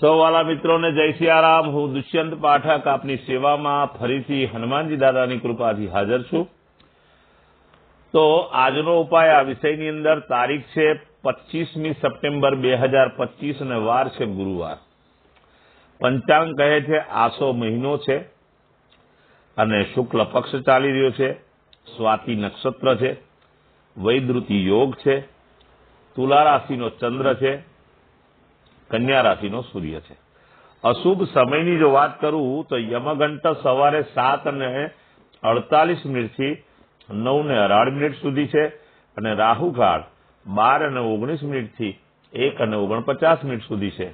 સૌ મિત્રોને જય સિયારામ હું દુષ્યંત પાઠક આપની સેવામાં ફરીથી હનુમાનજી દાદાની કૃપાથી હાજર છું. તો આજનો ઉપાય આ વિષયની અંદર તારીખ છે પચીસમી સપ્ટેમ્બર બે હજાર પચીસ અને વાર છે ગુરુવાર. પંચાંગ કહે છે આસો મહિનો છે અને શુક્લ પક્ષ ચાલી રહ્યો છે. સ્વાતિ નક્ષત્ર છે. વૈદૃતિ યોગ છે. તુલા રાશિનો ચંદ્ર છે. કન્યા રાશિનો સૂર્ય છે. અશુભ સમયની જો વાત કરું તો યમઘંટ સવારે સાત અને અડતાલીસ મિનિટથી નવ ને અઢાર મિનિટ સુધી છે અને રાહુકાળ બાર અને ઓગણીસ મિનિટથી એક અને ઓગણપચાસ મિનિટ સુધી છે.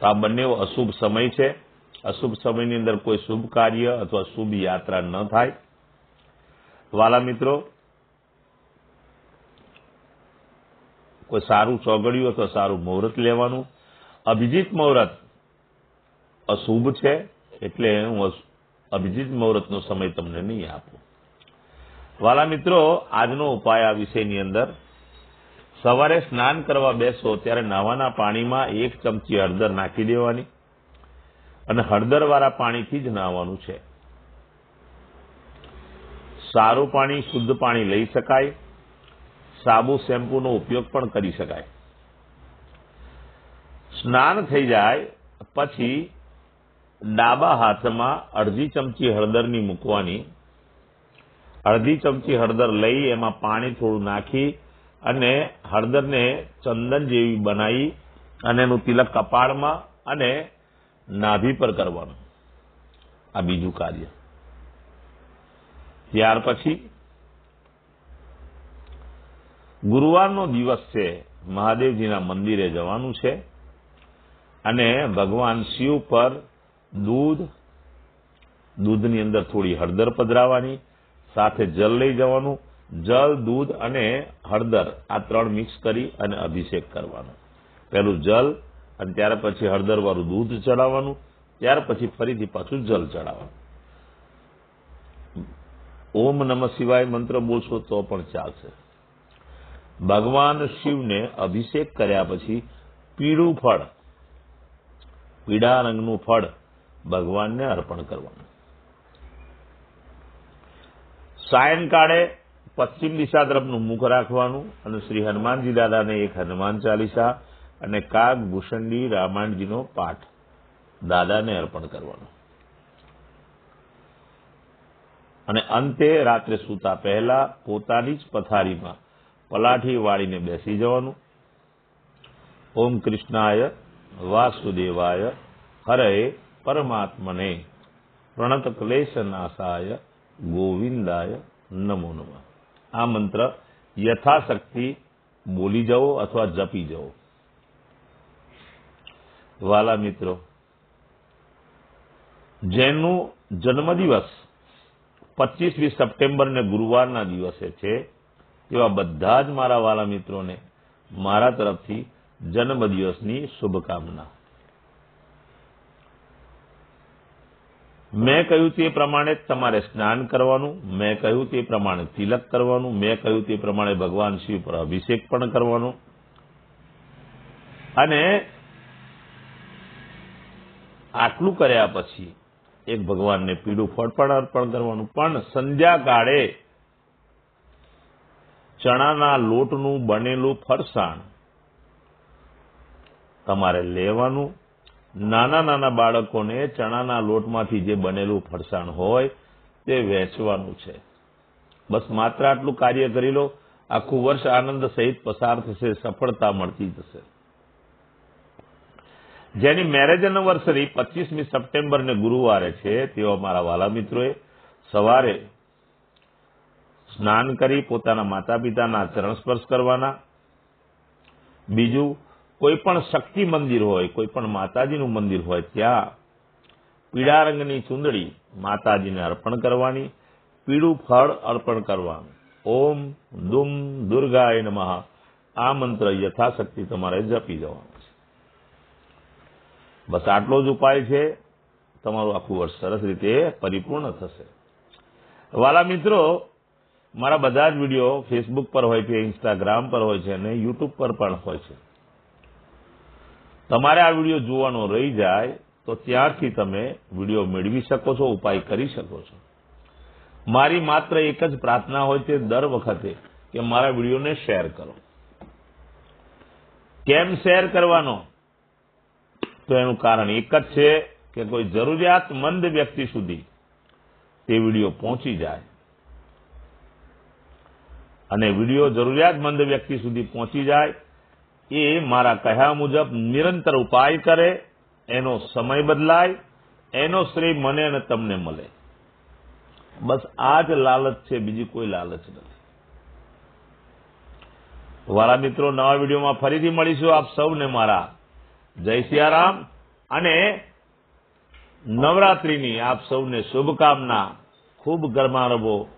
તો આ બંને અશુભ સમય છે. અશુભ સમયની અંદર કોઈ શુભ કાર્ય અથવા શુભ યાત્રા ન થાય. વાલા મિત્રો કોઈ સારું ચોગડિયું અથવા સારું મુહૂર્ત લેવાનું? અભિજીત મુહૂર્ત અશુભ છે, એટલે હું અભિજીત મુહૂર્તનો સમય તમને નહીં આપું. વાલા મિત્રો, આજનો ઉપાય આ વિષયની અંદર. સવારે સ્નાન કરવા બેસો, ત્યારે નાવાના પાણીમાં એક ચમચી હળદર નાખી દેવાની અને હળદરવાળા પાણીથી જ નાવાનું છે. સારું પાણી, શુદ્ધ પાણી લઈ શકાય. સાબુ શેમ્પૂનો ઉપયોગ પણ કરી શકાય. સ્નાન થઈ જાય, પછી ડાબા હાથમાં અડધી ચમચી હળદરની મૂકવાની. અડધી ચમચી હળદર લઈ એમાં પાણી થોડું નાખી અને હળદરને ચંદન જેવી બનાવી અને એનું તિલક કપાળમાં અને નાભી પર કરવાનું. આ બીજું કાર્ય. ત્યાર પછી ગુરુવારનો દિવસ છે, મહાદેવજીના મંદિરે જવાનું છે. અને ભગવાન શિવ પર દૂધ, દૂધની અંદર થોડી હળદર પધરાવાની, સાથે જલ લઈ જવાનું. જલ, દૂધ અને હળદર આ ત્રણ મિક્સ કરી અને અભિષેક કરવાનો. પહેલું જલ, અને ત્યાર પછી હળદર વાળું દૂધ ચડાવવાનું, ત્યાર પછી ફરીથી પાછું જલ ચડાવવાનું. ઓમ નમઃ શિવાય મંત્ર બોલશો તો પણ ચાલશે. ભગવાન શિવને અભિષેક કર્યા પછી પીળું ફળ, પીળા રંગનું ફળ ભગવાનને અર્પણ કરવાનું. સાયંકાળે પશ્ચિમ દિશા તરફનું મુખ રાખવાનું અને શ્રી હનુમાનજી દાદાને એક હનુમાન ચાલીસા અને કાગ ભૂષણડી રામાયણજીનો પાઠ દાદાને અર્પણ કરવાનો. અને અંતે રાત્રે સૂતા પહેલા પોતાની જ પથારીમાં પલાઠી વાળીને બેસી જવાનું. ઓમ કૃષ્ણાય વાસુદેવાય હરે પરમાત્મને. પ્રણત ક્લેશનાશાય ગોવિંદાય નમો નમઃ. આ મંત્ર યથાશક્તિ બોલી જવો અથવા જપી જવો. વાલા મિત્રો, જેનું જન્મદિવસ પચીસમી સપ્ટેમ્બરને ગુરુવારના દિવસે છે તેવા બધા જ મારા વાલા મિત્રોને મારા તરફથી જન્મદિવસની શુભકામના. મેં કહ્યું તે પ્રમાણે તમારે સ્નાન કરવાનું, મેં કહ્યું તે પ્રમાણે તિલક કરવાનું, મેં કહ્યું તે પ્રમાણે ભગવાન શિવ પર અભિષેક પણ કરવાનો. અને આટલું કર્યા પછી એક ભગવાનને પીળું ફળ પણ અર્પણ કરવાનું. પણ સંધ્યાકાળે ચણાના લોટનું બનેલું ફરસાણ. તમારે લેવાનું. નાના નાના બાળકોને ચણાના લોટમાંથી જે બનેલું ફરસાણ હોય તે વેચવાનું છે. બસ માત્ર આટલું કાર્ય કરી લો. આખું વર્ષ આનંદ સહિત પસાર થશે, સફળતા મળતી જશે. જેની મેરેજ એનિવર્સરી પચીસમી સપ્ટેમ્બર ને ગુરુવારે છે, તેવા મારા વાલા મિત્રોએ સવારે સ્નાન કરી પોતાના માતા પિતાના ચરણ સ્પર્શ કરવાના. બીજું, કોઈ પણ શક્તિ મંદિર હોય, કોઈ પણ માતાજીનું મંદિર હોય, ત્યાં પીળા રંગની ચૂંદડી માતાજીને અર્પણ કરવાની, પીળું ફળ અર્પણ કરવાનું. ઓમ દુમ દુર્ગાય નમઃ. આ મંત્ર યથાશક્તિ તમારે જપી જવાનો છે. બસ આટલો જ ઉપાય છે. તમારું આખું વર્ષ સરસ રીતે પરિપૂર્ણ થશે. વાલા મિત્રો મારા બધા જ વીડિયો ફેસબુક પર હોય છે ઇન્સ્ટાગ્રામ પર હોય છે અને યુટ્યુબ પર પણ હોય છે. તમારે આ વીડિયો જોવાનો રહી જાય તો ત્યાંથી તમે વીડિયો મેળવી શકો છો, ઉપાય કરી શકો છો. મારી માત્ર એક જ પ્રાર્થના હોય છે દર વખતે કે મારા વિડીયોને શેર કરો. કેમ શેર કરવાનો? તો એનું કારણ એક જ છે કે કોઈ જરૂરિયાતમંદ વ્યક્તિ સુધી તે વીડિયો પહોંચી જાય. અને વીડિયો જરૂરિયાતમંદ વ્યક્તિ સુધી પહોંચી જાય એ મારા કહ્યા મુજબ નિરંતર ઉપાય કરે, એનો સમય બદલાય, એનો શ્રેય મને અને તમને મળે. બસ આ જ લાલચ છે, બીજી કોઈ લાલચ નથી. વારા મિત્રો, નવા વિડીયોમાં ફરીથી મળીશું આપ સૌને મારા. જય સિયારામ અને નવરાત્રીની આપ સૌને શુભકામના. ખૂબ ગરમા રવો.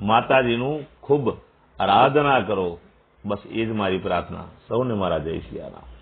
માતાજીનું ખૂબ આરાધના કરો. બસ એ જ મારી પ્રાર્થના. સૌને મારા જય સિયારામ